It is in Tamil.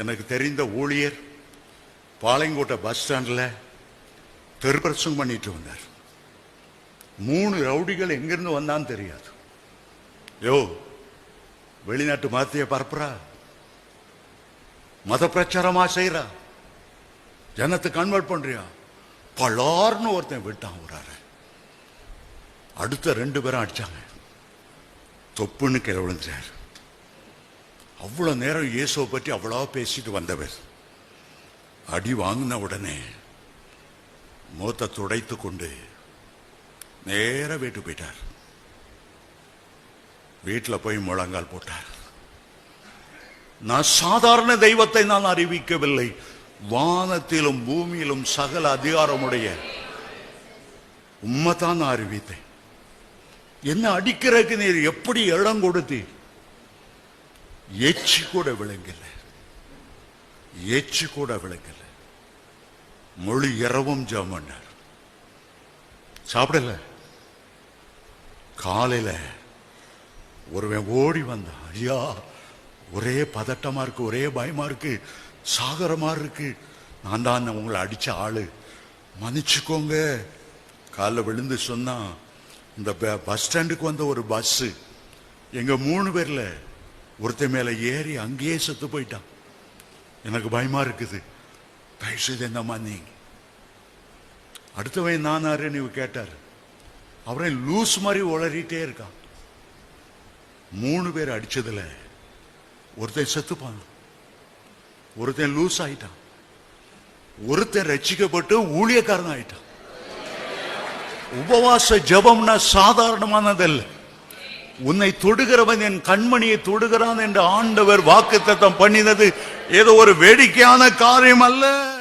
எனக்கு தெரிந்த ஊழியர் பாளையங்கோட்டை பஸ் ஸ்டாண்டில் தெருப்பிரசங்கம் பண்ணிட்டு வந்தார். மூணு ரவுடிகள் எங்கிருந்து வந்தான்னு தெரியாது. யோ வெளிநாட்டு மதத்தைய பரப்புறா? மத பிரச்சாரமா செய்யறா ஜனத்தை கன்வெர்ட் பண்றியா? பலார்னு ஒருத்தன் விட்டான் உறார அடுத்த ரெண்டு பேரும் அடிச்சாங்க. தொப்புன்னு கீழே விழுந்துட்டார் அவ்வளவு நேரம் இயேசுவை பற்றி அவ்வளோ பேசிட்டு வந்தவர். அடி வாங்கின உடனே மூத்த துடைத்து கொண்டு நேர வீட்டு போயிட்டார். வீட்டில் போய் முழங்கால் போட்டார். நான் சாதாரண தெய்வத்தை நான் அறிவிக்கவில்லை. வானத்திலும் பூமியிலும் சகல அதிகாரமுடைய உண்மைதான் நான் அறிவித்தேன். என்ன அடிக்கிறதுக்கு நீர் எப்படி இடம் கொடுத்தீர்? எச்சு கூட விளங்கல. எச்சு கூட விளங்கல. மொழி இரவும் ஜாமன்னார் சாப்பிடல? காலையில ஒருவன் ஓடி வந்தான். ஐயா ஒரே பதட்டமா இருக்கு ஒரே பயமா இருக்கு சாகரமா இருக்கு. நான் தான் உங்களை அடிச்ச ஆளு. மன்னிச்சுக்கோங்க. காலைல விழுந்து சொன்னான் இந்த ப- பஸ் ஸ்டாண்டுக்கு வந்த ஒரு பஸ்ஸு. எங்க மூணு பேர்ல ஒருத்தன் மேல ஏறி அங்கேயே செத்து போயிட்டான். எனக்கு பயமா இருக்குது. தயவு என்னம்மா நீங்க அடுத்தவன் நானாருன்னு இவ கேட்டார். அவரே லூஸ் மாதிரி உளறிட்டே இருக்கான். மூணு பேர் அடிச்சதுல ஒருத்தன் செத்துப்பான். ஒருத்தன் லூஸ் ஆயிட்டான். ஒருத்தன் ரட்சிக்கப்பட்டு ஊழியக்காரன் ஆயிட்டான் உபவாச ஜெபம்னா சாதாரணமானதல்ல. உன்னை தொடுகிறவன் என் கண்மணியை தொடுகிறான் என்று ஆண்டவர் வாக்குத்தத்தம் பண்ணினது ஏதோ ஒரு வேடிக்கையான காரியம் அல்ல.